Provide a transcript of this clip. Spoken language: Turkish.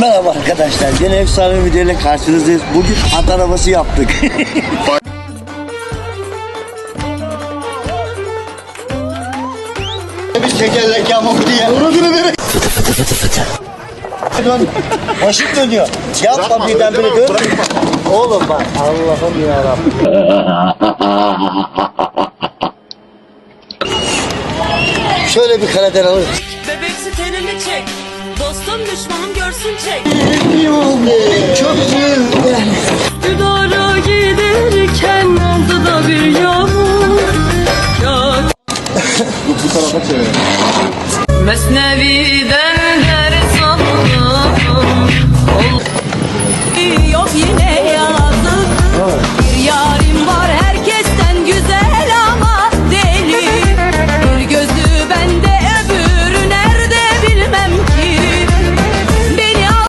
Merhaba arkadaşlar. Yine efsane videoyla karşınızdayız. Bugün at arabası yaptık. bir tekerlek yamuk diye. Dön. Başım dönüyor. Yapma birdenbire dön. Oğlum bak Allah'ım yarabbim. Şöyle bir kareden alır. Bebeksi tenini çek. Dostum düşmanım görsün çek. Dudara giderken da bir yağmur. Kağıt. Bu tarafa çevirelim. Mesnevi'den ders aldım. Yok yine